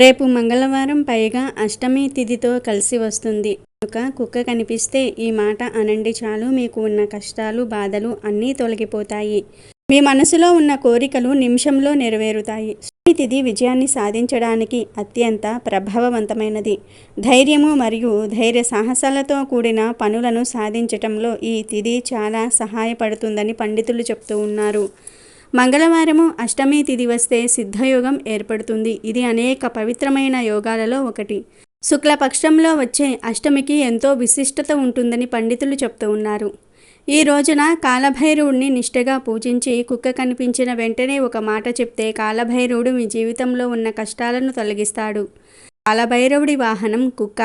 రేపు మంగళవారం పైగా అష్టమి తిథితో కలిసి వస్తుంది. ఒక కుక్క కనిపిస్తే ఈ మాట అనండి చాలు మీకు ఉన్న కష్టాలు బాధలు అన్నీ తొలగిపోతాయి. మీ మనసులో ఉన్న కోరికలు నిమిషంలో నెరవేరుతాయి. అష్టమి తిథి విజయాన్ని సాధించడానికి అత్యంత ప్రభావవంతమైనది. ధైర్యము మరియు ధైర్య సాహసాలతో కూడిన పనులను సాధించటంలో ఈ తిథి చాలా సహాయపడుతుందని పండితులు చెప్తూ ఉన్నారు. మంగళవారము అష్టమి తిథి వస్తే సిద్ధయోగం ఏర్పడుతుంది. ఇది అనేక పవిత్రమైన యోగాలలో ఒకటి. శుక్లపక్షంలో వచ్చే అష్టమికి ఎంతో విశిష్టత ఉంటుందని పండితులు చెప్తూ ఉన్నారు. ఈ రోజున కాలభైరవుడిని నిష్ఠగా పూజించి కుక్క కనిపించిన వెంటనే ఒక మాట చెప్తే కాలభైరవుడు మీ జీవితంలో ఉన్న కష్టాలను తొలగిస్తాడు. కాలభైరవుడి వాహనం కుక్క.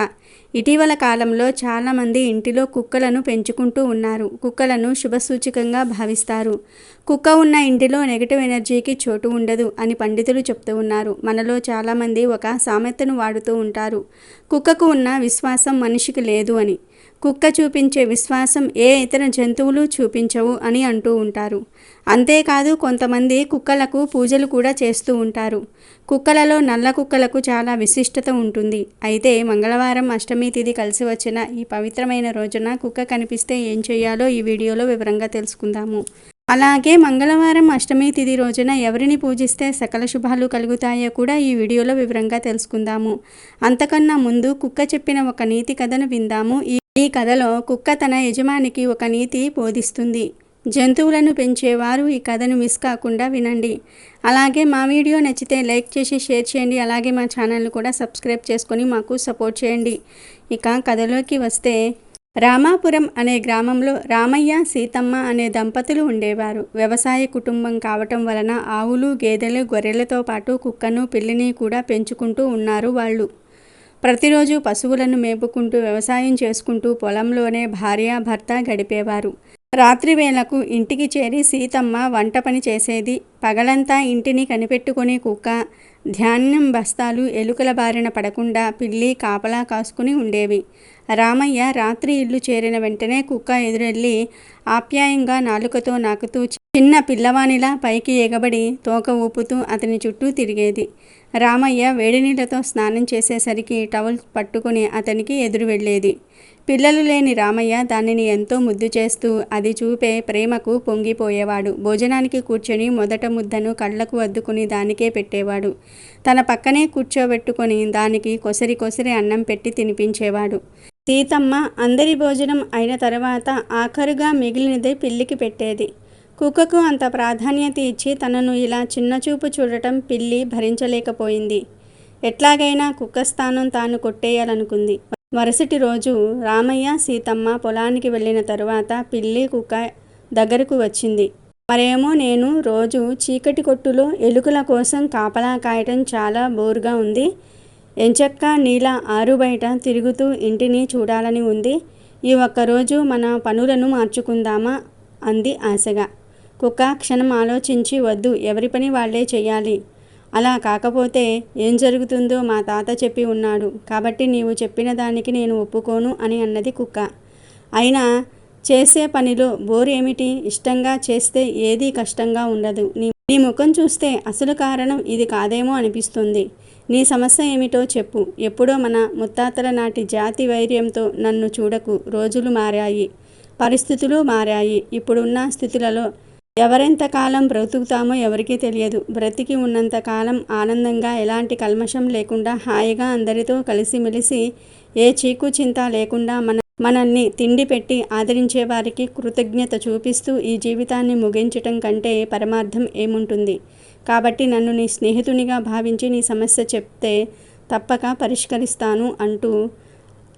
ఇటీవల కాలంలో చాలామంది ఇంటిలో కుక్కలను పెంచుకుంటూ ఉన్నారు. కుక్కలను శుభసూచకంగా భావిస్తారు. కుక్క ఉన్న ఇంటిలో నెగటివ్ ఎనర్జీకి చోటు ఉండదు అని పండితులు చెప్తూ ఉన్నారు. మనలో చాలామంది ఒక సామెతను వాడుతూ ఉంటారు. కుక్కకు ఉన్న విశ్వాసం మనిషికి లేదు అని. కుక్క చూపించే విశ్వాసం ఏ ఇతర జంతువులు చూపించవు అని అంటూ ఉంటారు. అంతేకాదు కొంతమంది కుక్కలకు పూజలు కూడా చేస్తూ ఉంటారు. కుక్కలలో నల్ల కుక్కలకు చాలా విశిష్టత ఉంటుంది. అయితే మంగళవారం అష్టమి తిథి కలిసి వచ్చిన ఈ పవిత్రమైన రోజున కుక్క కనిపిస్తే ఏం చేయాలో ఈ వీడియోలో వివరంగా తెలుసుకుందాము. అలాగే మంగళవారం అష్టమి తిథి రోజున ఎవరిని పూజిస్తే సకల శుభాలు కలుగుతాయో కూడా ఈ వీడియోలో వివరంగా తెలుసుకుందాము. అంతకన్నా ముందు కుక్క చెప్పిన ఒక నీతి కథను విందాము. ఈ ఈ కథలో కుక్క తన యజమానికి ఒక నీతి బోధిస్తుంది. జంతువులను పెంచేవారు ఈ కథను మిస్ కాకుండా వినండి. అలాగే మా వీడియో నచ్చితే లైక్ చేసి షేర్ చేయండి. అలాగే మా ఛానల్ను కూడా సబ్స్క్రైబ్ చేసుకొని మాకు సపోర్ట్ చేయండి. ఇక కథలోకి వస్తే రామాపురం అనే గ్రామంలో రామయ్య సీతమ్మ అనే దంపతులు ఉండేవారు. వ్యవసాయ కుటుంబం కావటం వలన ఆవులు గేదెలు గొర్రెలతో పాటు కుక్కను పిల్లిని కూడా పెంచుకుంటూ ఉన్నారు వాళ్ళు. ప్రతిరోజు పశువులను మేపుకుంటూ వ్యవసాయం చేసుకుంటూ పొలంలోనే భార్య భర్త గడిపేవారు. రాత్రి వేళకు ఇంటికి చేరి సీతమ్మ వంట పని చేసేది. పగలంతా ఇంటిని కనిపెట్టుకుని కుక్క ధాన్యం బస్తాలు ఎలుకల బారిన పడకుండా పిల్లి కాపలా కాసుకుని ఉండేవి. రామయ్య రాత్రి ఇల్లు చేరిన వెంటనే కుక్క ఎదురెళ్ళి ఆప్యాయంగా నాలుకతో నాకుతూ చిన్న పిల్లవానిలా పైకి ఎగబడి తోక ఊపుతూ అతని చుట్టూ తిరిగేది. రామయ్య వేడి నీళ్ళతో స్నానం చేసేసరికి టవల్ పట్టుకుని అతనికి ఎదురు వెళ్ళేది. పిల్లలు లేని రామయ్య దానిని ఎంతో ముద్దు చేస్తూ అది చూపే ప్రేమకు పొంగిపోయేవాడు. భోజనానికి కూర్చొని మొదట ముద్దను కళ్ళకు అద్దుకుని దానికే పెట్టేవాడు. తన పక్కనే కూర్చోబెట్టుకొని దానికి కొసరి కొసరి అన్నం పెట్టి తినిపించేవాడు. సీతమ్మ అందరి భోజనం అయిన తర్వాత ఆఖరుగా మిగిలినదే పిల్లికి పెట్టేది. కుక్కకు అంత ప్రాధాన్యత ఇచ్చి తనను ఇలా చిన్నచూపు చూడటం పిల్లి భరించలేకపోయింది. ఎట్లాగైనా కుక్క స్థానం తాను కొట్టేయాలనుకుంది. మరుసటి రోజు రామయ్య సీతమ్మ పొలానికి వెళ్ళిన తరువాత పిల్లి కుక్క దగ్గరకు వచ్చింది. మరేమో నేను రోజు చీకటి కొట్టులో ఎలుకల కోసం కాపలా కాయటం చాలా బోరుగా ఉంది. ఎంచక్క నీల ఆరు బయట తిరుగుతూ ఇంటిని చూడాలని ఉంది. ఈ ఒక్కరోజు మన పనులను మార్చుకుందామా? అంది ఆశగా. కుక్క క్షణం ఆలోచించి వద్దు ఎవరి పని వాళ్ళే చేయాలి అలా కాకపోతే ఏం జరుగుతుందో మా తాత చెప్పి ఉన్నాడు. కాబట్టి నీవు చెప్పిన దానికి నేను ఒప్పుకోను అని అన్నది కుక్క. అయినా చేసే పనిలో బోర్ ఏమిటి? ఇష్టంగా చేస్తే ఏదీ కష్టంగా ఉండదు. నీ నీ ముఖం చూస్తే అసలు కారణం ఇది కాదేమో అనిపిస్తుంది. నీ సమస్య ఏమిటో చెప్పు. ఎప్పుడో మన ముత్తాతల నాటి జాతి వైర్యంతో నన్ను చూడకు. రోజులు మారాయి. పరిస్థితులు మారాయి. ఇప్పుడున్న స్థితులలో ఎవరెంతకాలం బ్రతుకుతామో ఎవరికీ తెలియదు. బ్రతికి ఉన్నంతకాలం ఆనందంగా ఎలాంటి కల్మషం లేకుండా హాయిగా అందరితో కలిసిమెలిసి ఏ చీకు చింత లేకుండా మన మనల్ని తిండి పెట్టి ఆదరించే వారికి కృతజ్ఞత చూపిస్తూ ఈ జీవితాన్ని ముగించటం కంటే పరమార్థం ఏముంటుంది? కాబట్టి నన్ను నీ స్నేహితునిగా భావించి నీ సమస్య చెప్తే తప్పక పరిష్కరిస్తాను అంటూ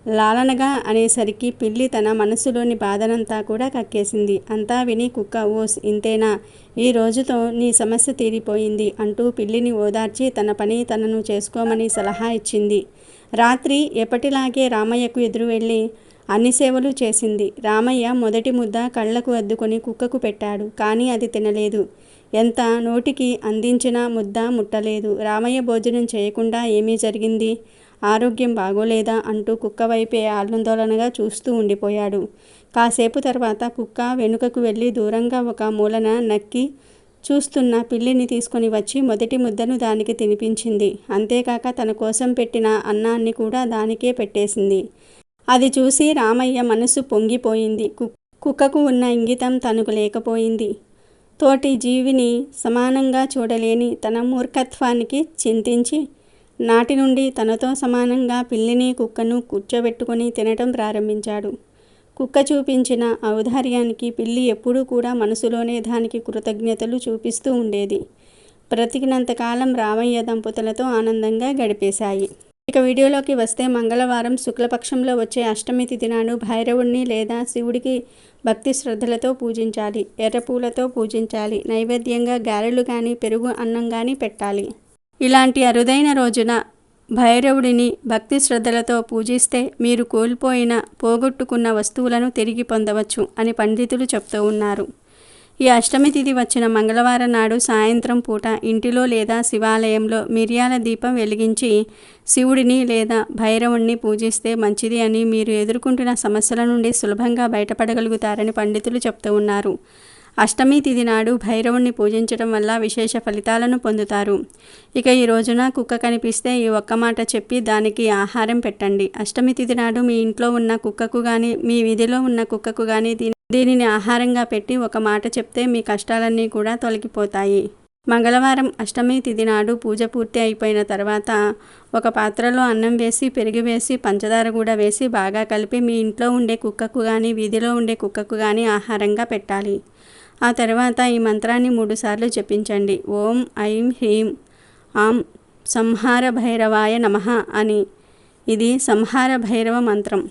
లాలనగా అనేసరికి పిల్లి తన మనసులోని బాధనంతా కూడా కక్కేసింది. అంతా విని కుక్క ఓస్ ఇంతేనా? ఈ రోజుతో నీ సమస్య తీరిపోయింది అంటూ పిల్లిని ఓదార్చి తన పని తనను చేసుకోమని సలహా ఇచ్చింది. రాత్రి ఎప్పటిలాగే రామయ్యకు ఎదురు వెళ్ళి అన్ని సేవలు చేసింది. రామయ్య మొదటి ముద్ద కళ్ళకు అద్దుకొని కుక్కకు పెట్టాడు. కానీ అది తినలేదు. ఎంత నోటికి అందించినా ముద్ద ముట్టలేదు. రామయ్య భోజనం చేయకుండా ఏమీ జరిగింది? ఆరోగ్యం బాగోలేదా అంటూ కుక్క వైపే ఆందోళనగా చూస్తూ ఉండిపోయాడు. కాసేపు తర్వాత కుక్క వెనుకకు వెళ్ళి దూరంగా ఒక మూలన నక్కి చూస్తున్న పిల్లిని తీసుకొని వచ్చి మొదటి ముద్దను దానికి తినిపించింది. అంతేకాక తన కోసం పెట్టిన అన్నాన్ని కూడా దానికే పెట్టేసింది. అది చూసి రామయ్య మనసు పొంగిపోయింది. కుక్కకు ఉన్న ఇంగితం తనకు లేకపోయింది. తోటి జీవిని సమానంగా చూడలేని తన మూర్ఖత్వానికి చింతించి నాటి నుండి తనతో సమానంగా పిల్లిని కుక్కను కూర్చోబెట్టుకొని తినటం ప్రారంభించాడు. కుక్క చూపించిన ఔదార్యానికి పిల్లి ఎప్పుడూ కూడా మనసులోనే దానికి కృతజ్ఞతలు చూపిస్తూ ఉండేది. బ్రతికినంతకాలం రామయ్య దంపతులతో ఆనందంగా గడిపేశాయి. ఇక వీడియోలోకి వస్తే మంగళవారం శుక్లపక్షంలో వచ్చే అష్టమి తిథి నాడు భైరవుణ్ణి లేదా శివుడికి భక్తి శ్రద్ధలతో పూజించాలి ఎర్రపూలతో పూజించాలి నైవేద్యంగా గారెలు కానీ పెరుగు అన్నం కానీ పెట్టాలి. ఇలాంటి అరుదైన రోజున భైరవుడిని భక్తి శ్రద్ధలతో పూజిస్తే మీరు కోల్పోయిన పోగొట్టుకున్న వస్తువులను తిరిగి పొందవచ్చు అని పండితులు చెప్తూ ఉన్నారు. ఈ అష్టమి తిథి వచ్చిన మంగళవారం నాడు సాయంత్రం పూట ఇంటిలో లేదా శివాలయంలో మిరియాల దీపం వెలిగించి శివుడిని లేదా భైరవుణ్ణి పూజిస్తే మంచిది అని మీరు ఎదుర్కొంటున్న సమస్యల నుండి సులభంగా బయటపడగలుగుతారని పండితులు చెప్తూ ఉన్నారు. అష్టమి తిథి నాడు భైరవుణ్ణి పూజించడం వల్ల విశేష ఫలితాలను పొందుతారు. ఇక ఈ రోజున కుక్క కనిపిస్తే ఈ ఒక్క మాట చెప్పి దానికి ఆహారం పెట్టండి. అష్టమి తిథి నాడు మీ ఇంట్లో ఉన్న కుక్కకు కానీ మీ వీధిలో ఉన్న కుక్కకు కానీ దీనిని ఆహారంగా పెట్టి ఒక మాట చెప్తే మీ కష్టాలన్నీ కూడా తొలగిపోతాయి. మంగళవారం అష్టమి తిథి నాడు పూజ పూర్తి అయిపోయిన తర్వాత ఒక పాత్రలో అన్నం వేసి పెరుగు వేసి పంచదార కూడా వేసి బాగా కలిపి మీ ఇంట్లో ఉండే కుక్కకు కానీ వీధిలో ఉండే కుక్కకు కానీ ఆహారంగా పెట్టాలి. ఆ తర్వాత ఈ మంత్రాన్ని మూడుసార్లు జపించండి. ఓం ఐం హ్రీం ఆం సంహార భైరవాయ నమ అని. ఇది సంహార భైరవ మంత్రం.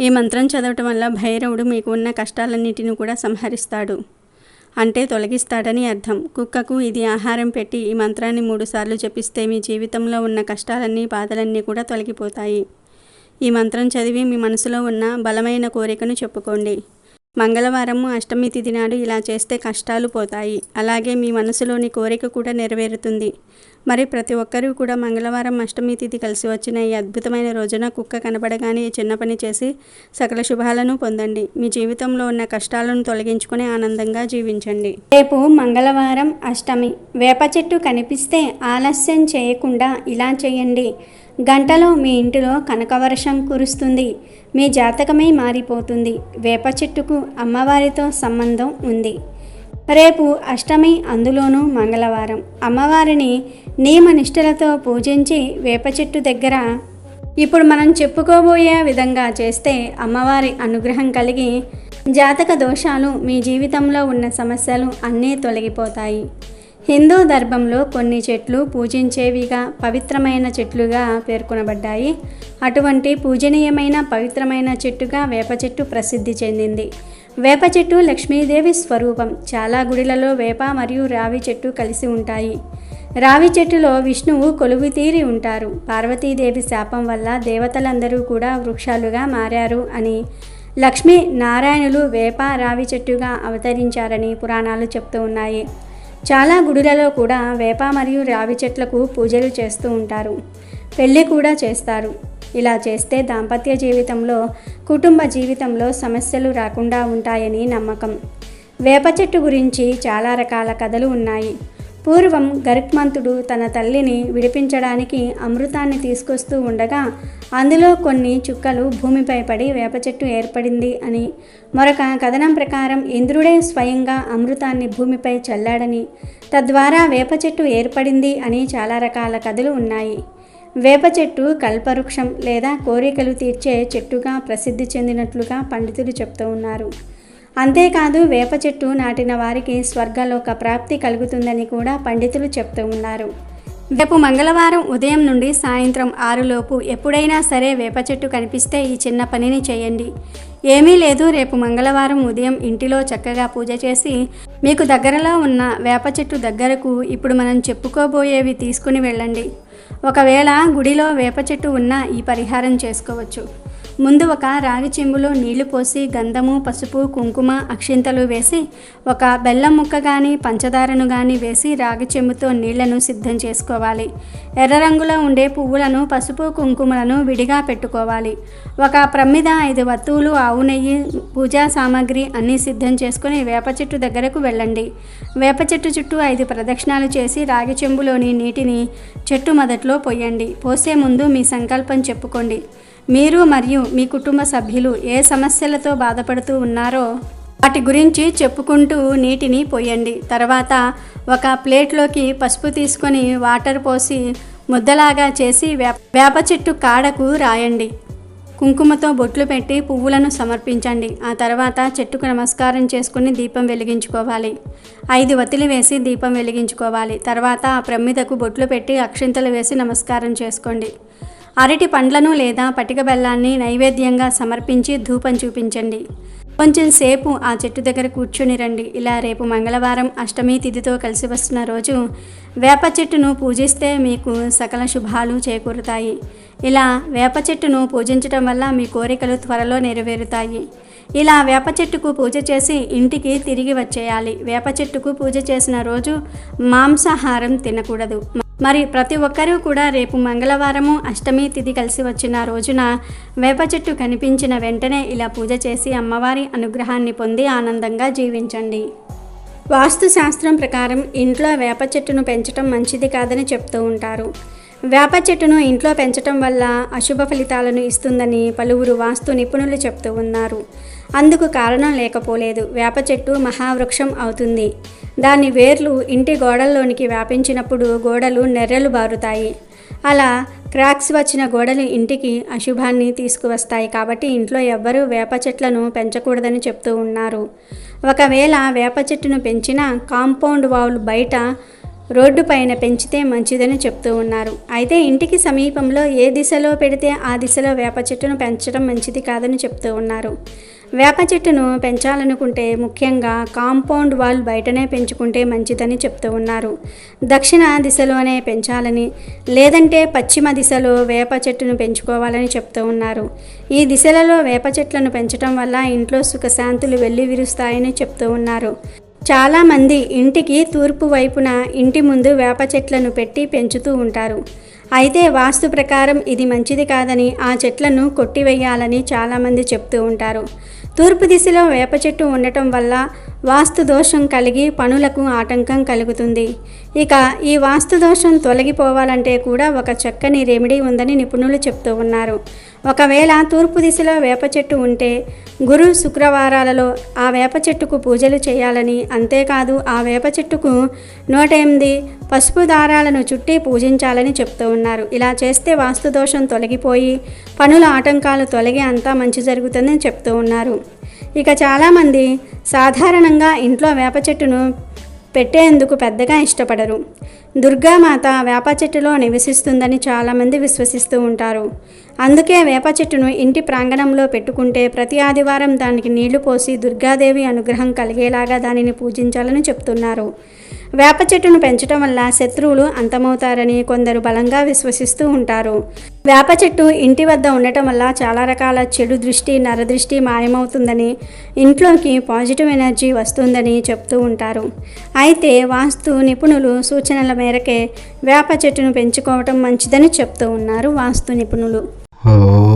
ఈ మంత్రం చదవటం వల్ల భైరవుడు మీకు ఉన్న కష్టాలన్నిటిని కూడా సంహరిస్తాడు. అంటే తొలగిస్తాడని అర్థం. కుక్కకు ఇది ఆహారం పెట్టి ఈ మంత్రాన్ని మూడుసార్లు జపిస్తే మీ జీవితంలో ఉన్న కష్టాలన్నీ బాధలన్నీ కూడా తొలగిపోతాయి. ఈ మంత్రం చదివి మీ మనసులో ఉన్న బలమైన కోరికను చెప్పుకోండి. మంగళవారము అష్టమి తిథి నాడు ఇలా చేస్తే కష్టాలు పోతాయి. అలాగే మీ మనసులోని కోరిక కూడా నెరవేరుతుంది. మరి ప్రతి ఒక్కరూ కూడా మంగళవారం అష్టమి తిథి కలిసి వచ్చిన ఈ అద్భుతమైన రోజున కుక్క కనబడగానే ఈ చిన్న పని చేసి సకల శుభాలను పొందండి. మీ జీవితంలో ఉన్న కష్టాలను తొలగించుకుని ఆనందంగా జీవించండి. రేపు మంగళవారం అష్టమి. వేప చెట్టు కనిపిస్తే ఆలస్యం చేయకుండా ఇలా చేయండి. గంటలో మీ ఇంటిలో కనకవర్షం కురుస్తుంది. మీ జాతకమే మారిపోతుంది. వేప చెట్టుకు అమ్మవారితో సంబంధం ఉంది. రేపు అష్టమి అందులోనూ మంగళవారం. అమ్మవారిని నియమనిష్టలతో పూజించి వేప చెట్టు దగ్గర ఇప్పుడు మనం చెప్పుకోబోయే విధంగా చేస్తే అమ్మవారి అనుగ్రహం కలిగి జాతక దోషాలు మీ జీవితంలో ఉన్న సమస్యలు అన్నీ తొలగిపోతాయి. హిందూ ధర్మంలో కొన్ని చెట్లు పూజించేవిగా పవిత్రమైన చెట్లుగా పేర్కొనబడ్డాయి. అటువంటి పూజనీయమైన పవిత్రమైన చెట్టుగా వేప చెట్టు ప్రసిద్ధి చెందింది. వేప చెట్టు లక్ష్మీదేవి స్వరూపం. చాలా గుడిలలో వేప మరియు రావి చెట్టు కలిసి ఉంటాయి. రావి చెట్టులో విష్ణువు కొలువు తీరి ఉంటారు. పార్వతీదేవి శాపం వల్ల దేవతలందరూ కూడా వృక్షాలుగా మారారు అని లక్ష్మీ నారాయణులు వేప రావి చెట్టుగా అవతరించారని పురాణాలు చెప్తూ ఉన్నాయి. చాలా గుడులలో కూడా వేప మరియు రావి చెట్లకు పూజలు చేస్తూ ఉంటారు. పెళ్ళి కూడా చేస్తారు. ఇలా చేస్తే దాంపత్య జీవితంలో కుటుంబ జీవితంలో సమస్యలు రాకుండా ఉంటాయని నమ్మకం. వేప చెట్టు గురించి చాలా రకాల కథలు ఉన్నాయి. పూర్వం గరుక్మంతుడు తన తల్లిని విడిపించడానికి అమృతాన్ని తీసుకొస్తూ ఉండగా అందులో కొన్ని చుక్కలు భూమిపై పడి వేప చెట్టు ఏర్పడింది అని. మరొక కథనం ప్రకారం ఇంద్రుడే స్వయంగా అమృతాన్ని భూమిపై చల్లాడని తద్వారా వేప చెట్టు ఏర్పడింది అని చాలా రకాల కథలు ఉన్నాయి. వేప చెట్టు కల్పవృక్షం లేదా కోరికలు తీర్చే చెట్టుగా ప్రసిద్ధి చెందినట్లుగా పండితులు చెప్తూ ఉన్నారు. అంతేకాదు వేప చెట్టు నాటిన వారికి స్వర్గలోక ప్రాప్తి కలుగుతుందని కూడా పండితులు చెప్తూ ఉన్నారు. రేపు మంగళవారం ఉదయం నుండి సాయంత్రం ఆరులోపు ఎప్పుడైనా సరే వేప చెట్టు కనిపిస్తే ఈ చిన్న పనిని చేయండి. ఏమీ లేదు రేపు మంగళవారం ఉదయం ఇంటిలో చక్కగా పూజ చేసి మీకు దగ్గరలో ఉన్న వేప చెట్టు దగ్గరకు ఇప్పుడు మనం చెప్పుకోబోయేవి తీసుకుని వెళ్ళండి. ఒకవేళ గుడిలో వేప చెట్టు ఉన్నా ఈ పరిహారం చేసుకోవచ్చు. ముందు ఒక రాగి చెంబులో నీళ్ళు పోసి గంధము పసుపు కుంకుమ అక్షింతలు వేసి ఒక బెల్లం ముక్క కానీ పంచదారను కానీ వేసి రాగి చెంబుతో నీళ్ళను సిద్ధం చేసుకోవాలి. ఎర్ర రంగులో ఉండే పువ్వులను పసుపు కుంకుమలను విడిగా పెట్టుకోవాలి. ఒక ప్రమిద ఐదు వత్తువులు ఆవు నెయ్యి పూజా సామాగ్రి అన్నీ సిద్ధం చేసుకుని వేప చెట్టు దగ్గరకు వెళ్ళండి. వేప చెట్టు చుట్టూ ఐదు ప్రదక్షిణాలు చేసి రాగి చెంబులోని నీటిని చెట్టు మొదట్లో పోయండి. పోసే ముందు మీ సంకల్పం చెప్పుకోండి. మీరు మరియు మీ కుటుంబ సభ్యులు ఏ సమస్యలతో బాధపడుతూ ఉన్నారో వాటి గురించి చెప్పుకుంటూ నీటిని పోయండి. తర్వాత ఒక ప్లేట్లోకి పసుపు తీసుకొని వాటర్ పోసి ముద్దలాగా చేసి వేప వేప చెట్టు కాడకు రాయండి. కుంకుమతో బొట్లు పెట్టి పువ్వులను సమర్పించండి. ఆ తర్వాత చెట్టుకు నమస్కారం చేసుకుని దీపం వెలిగించుకోవాలి. ఐదు వత్తిలు వేసి దీపం వెలిగించుకోవాలి. తర్వాత ఆ ప్రమిదకు బొట్లు పెట్టి అక్షింతలు వేసి నమస్కారం చేసుకోండి. అరటి పండ్లను లేదా పటిక బెల్లాన్ని నైవేద్యంగా సమర్పించి ధూపం చూపించండి. కొంచెం సేపు ఆ చెట్టు దగ్గర కూర్చొని రండి. ఇలా రేపు మంగళవారం అష్టమి తిథితో కలిసి వస్తున్న రోజు వేప చెట్టును పూజిస్తే మీకు సకల శుభాలు చేకూరుతాయి. ఇలా వేప చెట్టును పూజించడం వల్ల మీ కోరికలు త్వరలో నెరవేరుతాయి. ఇలా వేప చెట్టుకు పూజ చేసి ఇంటికి తిరిగి వచ్చేయాలి. వేప చెట్టుకు పూజ చేసిన రోజు మాంసాహారం తినకూడదు. మరి ప్రతి ఒక్కరూ కూడా రేపు మంగళవారము అష్టమి తిథి కలిసి వచ్చిన రోజున వేప చెట్టు కనిపించిన వెంటనే ఇలా పూజ చేసి అమ్మవారి అనుగ్రహాన్ని పొంది ఆనందంగా జీవించండి. వాస్తు శాస్త్రం ప్రకారం ఇంట్లో వేప చెట్టును పెంచడం మంచిది కాదని చెప్తూ ఉంటారు. వేప చెట్టును ఇంట్లో పెంచటం వల్ల అశుభ ఫలితాలను ఇస్తుందని పలువురు వాస్తు నిపుణులు చెప్తూ ఉన్నారు. అందుకు కారణం లేకపోలేదు. వేప చెట్టు మహావృక్షం అవుతుంది. దాని వేర్లు ఇంటి గోడల్లోనికి వ్యాపించినప్పుడు గోడలు నెర్రెలు బారుతాయి. అలా క్రాక్స్ వచ్చిన గోడలు ఇంటికి అశుభాన్ని తీసుకువస్తాయి కాబట్టి ఇంట్లో ఎవ్వరూ వేప చెట్లను పెంచకూడదని చెప్తూ ఉన్నారు. ఒకవేళ వేప చెట్టును పెంచినా కాంపౌండ్ వాల్ బయట రోడ్డు పైన పెంచితే మంచిదని చెప్తూ ఉన్నారు. అయితే ఇంటికి సమీపంలో ఏ దిశలో పెడితే ఆ దిశలో వేప చెట్టును పెంచడం మంచిది కాదని చెప్తూ ఉన్నారు. వేప చెట్టును పెంచాలనుకుంటే ముఖ్యంగా కాంపౌండ్ వాల్ బయటనే పెంచుకుంటే మంచిదని చెప్తూ ఉన్నారు. దక్షిణ దిశలోనే పెంచాలని లేదంటే పశ్చిమ దిశలో వేప చెట్టును పెంచుకోవాలని చెప్తూ ఉన్నారు. ఈ దిశలలో వేప చెట్లను పెంచడం వల్ల ఇంట్లో సుఖశాంతులు వెళ్ళి విరుస్తాయని చెప్తూ ఉన్నారు. చాలామంది ఇంటికి తూర్పు వైపున ఇంటి ముందు వేప చెట్లను పెట్టి పెంచుతూ ఉంటారు. అయితే వాస్తు ప్రకారం ఇది మంచిది కాదని ఆ చెట్లను కొట్టివేయాలని చాలామంది చెప్తూ ఉంటారు. తూర్పు దిశలో వేప చెట్టు ఉండటం వల్ల వాస్తు దోషం కలిగి పనులకు ఆటంకం కలుగుతుంది. ఇక ఈ వాస్తు దోషం తొలగిపోవాలంటే కూడా ఒక చక్కని రెమెడీ ఉందని నిపుణులు చెప్తూ ఉన్నారు. ఒకవేళ తూర్పు దిశలో వేప చెట్టు ఉంటే గురు శుక్రవారాలలో ఆ వేప చెట్టుకు పూజలు చేయాలని అంతేకాదు ఆ వేప చెట్టుకు నూట ఎనిమిది పసుపు దారాలను చుట్టి పూజించాలని చెప్తూ ఉన్నారు. ఇలా చేస్తే వాస్తు దోషం తొలగిపోయి పనుల ఆటంకాలు తొలగి అంతా మంచి జరుగుతుందని చెప్తూ ఉన్నారు. ఇక చాలామంది సాధారణంగా ఇంట్లో వేప చెట్టును పెట్టేందుకు పెద్దగా ఇష్టపడరు. దుర్గామాత వేప చెట్టులో నివసిస్తుందని చాలామంది విశ్వసిస్తూ ఉంటారు. అందుకే వేప చెట్టును ఇంటి ప్రాంగణంలో పెట్టుకుంటే ప్రతి ఆదివారం దానికి నీళ్ళు పోసి దుర్గాదేవి అనుగ్రహం కలిగేలాగా దానిని పూజించాలని చెప్తున్నారు. వేప చెట్టును పెంచడం వల్ల శత్రువులు అంతమవుతారని కొందరు బలంగా విశ్వసిస్తూ ఉంటారు. వేప చెట్టు ఇంటి వద్ద ఉండటం వల్ల చాలా రకాల చెడు దృష్టి నరదృష్టి మాయమవుతుందని ఇంట్లోకి పాజిటివ్ ఎనర్జీ వస్తుందని చెప్తూ ఉంటారు. అయితే వాస్తు నిపుణులు సూచనల మేరకే వేప చెట్టును పెంచుకోవటం మంచిదని చెప్తూ ఉన్నారు వాస్తు నిపుణులు. ఓ